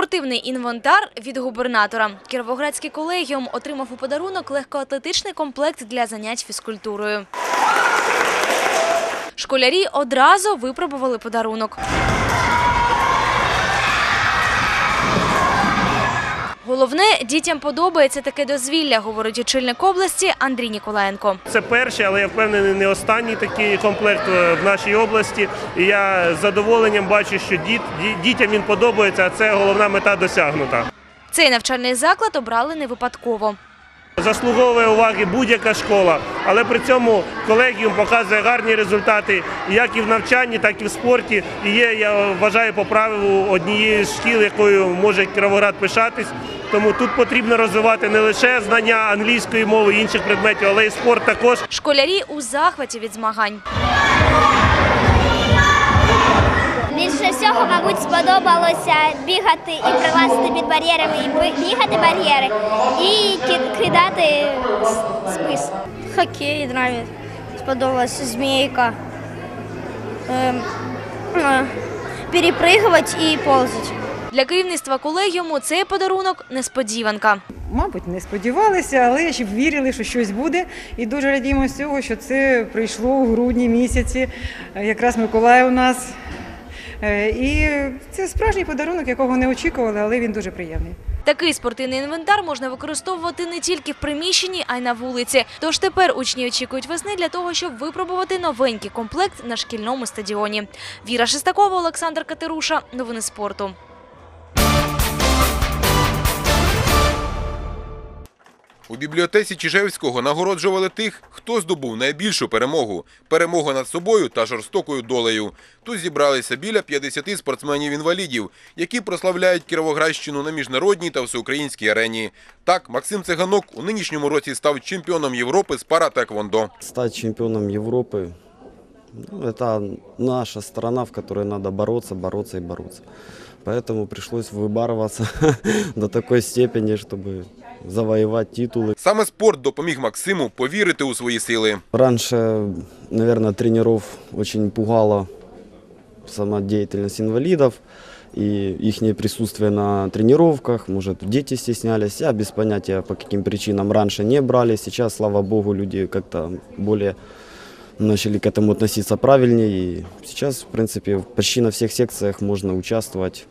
Спортивний інвентар від губернатора. Кіровоградський колегіум отримав у подарунок легкоатлетичний комплект для занять фізкультурою. Школярі одразу випробували подарунок. Головне, дітям подобається таке дозвілля, говорить очільник області Андрій Ніколаєнко. Це перший, але я впевнений, не останній такий комплект е, в нашій області. І я з задоволенням бачу, що діт, дітям він подобається, а це головна мета досягнута. Цей навчальний заклад обрали не випадково. Заслуговує уваги будь-яка школа, але при цьому колегіум показує гарні результати як і в навчанні, так і в спорті. І є, я вважаю, по правилу однією з шкіл, якою може Кіровоград пишатись. Тому тут потрібно розвивати не лише знання англійської мови і інших предметів, але й спорт також. Школярі у захваті від змагань. Більше всього, мабуть, сподобалося бігати і прилазити під бар'єрами, і би- бігати бар'єри, і ки- кидати с- спис. Хоккей нравится. Сподобалась змейка. Эм, э, перепрыгивать и ползать. Для керівництва колегіуму цей подарунок несподіванка. Мабуть, не сподівалися, але ж вірили, що щось буде. І дуже радіємо з цього, що це прийшло у грудні місяці. Е, Якраз Миколай у нас. Е, І це справжній подарунок, якого не очікували, але він дуже приємний. Такий спортивний інвентар можна використовувати не тільки в приміщенні, а й на вулиці. Тож тепер учні очікують весни для того, щоб випробувати новенький комплект на шкільному стадіоні. Віра Шестакова, Олександр Катеруша. Новини спорту. У бібліотеці Чижевського нагороджували тих, хто здобув найбільшу перемогу перемогу над собою та жорстокою долею. Тут зібралися біля 50 спортсменів-інвалідів, які прославляють Кіровоградщину на міжнародній та всеукраїнській арені. Так, Максим Циганок у нинішньому році став чемпіоном Європи з пара-теквондо. Стать чемпионом Европы ну, это наша страна, в которой надо бороться, бороться и бороться. Поэтому пришлось выбарываться до такой степени, чтобы завоевать титулы. Саме спорт допоміг Максиму повірити у свої сили. Раньше, наверное, тренеров очень пугала сама деятельность инвалидов и их присутствие на тренировках. Может, дети стеснялись. Я без понятия, по каким причинам раньше не брали. Сейчас, слава богу, люди как-то более начали к этому относиться правильнее. И сейчас, в принципе, почти на всех секциях можно участвовать,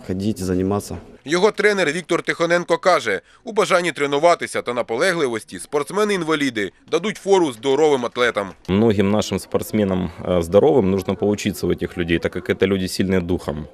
м, ходить, заниматься. Його тренер Віктор Тихоненко каже, у бажанні тренуватися та наполегливості спортсмени-інваліди дадуть фору здоровим атлетам. Многим нашим спортсменам э, здоровым нужно поучиться у этих людей, так как это люди сильные духом.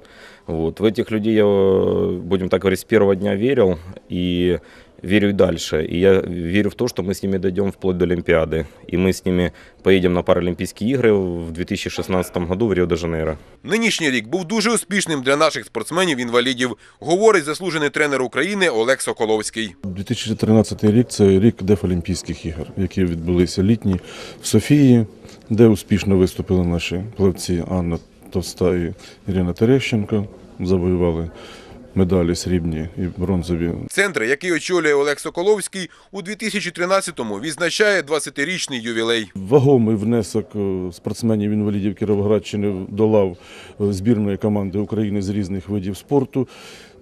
Вот. В этих людей я, э, будем так говорить, с первого дня верил и верю и дальше. И я верю в то, что мы с ними дойдем вплоть до Олимпиады. И мы с ними поедем на Паралимпийские игры в 2016 году в Рио-де-Жанейро. Нинішній рік був дуже успішним для наших спортсменів-інвалідів, говорить заслужений тренер України Олег Соколовський. 2013 рік це рік Дефолімпійських ігор, які відбулися літні в Софії, де успішно виступили наші плавці Анна Товста і Ірина Терещенко. Завоювали медалі срібні і бронзові. Центр, який очолює Олег Соколовський, у 2013-му відзначає 20-річний ювілей. Вагомий внесок е, спортсменів-інвалідів Кіровоградщини до лав е, збірної команди України з різних видів спорту.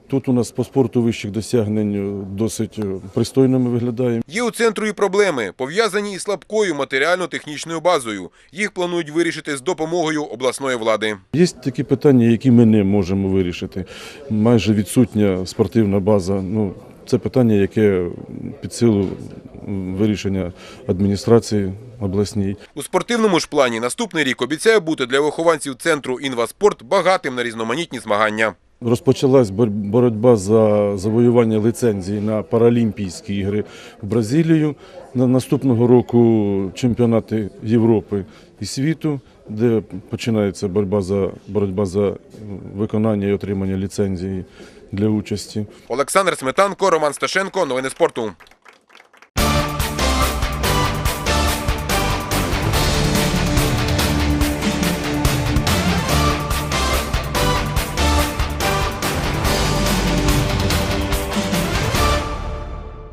Тут у нас по спорту вищих досягнень е, досить е, пристойно ми виглядаємо. Є у центру і проблеми, пов'язані із слабкою матеріально-технічною базою. Їх планують вирішити з допомогою обласної влади. Є такі питання, які ми не можемо вирішити. Майже відсутня спортивна база. Ну, це питання, яке під силу вирішення адміністрації обласній. У спортивному ж плані наступний рік обіцяє бути для вихованців центру «Інваспорт» багатим на різноманітні змагання. Розпочалась бор- боротьба за завоювання ліцензії на Паралімпійські ігри в Бразилію. На наступного року чемпіонати Європи і світу, де починається боротьба за боротьба за виконання і отримання ліцензії для участі. Олександр Сметанко, Роман Сташенко. Новини спорту.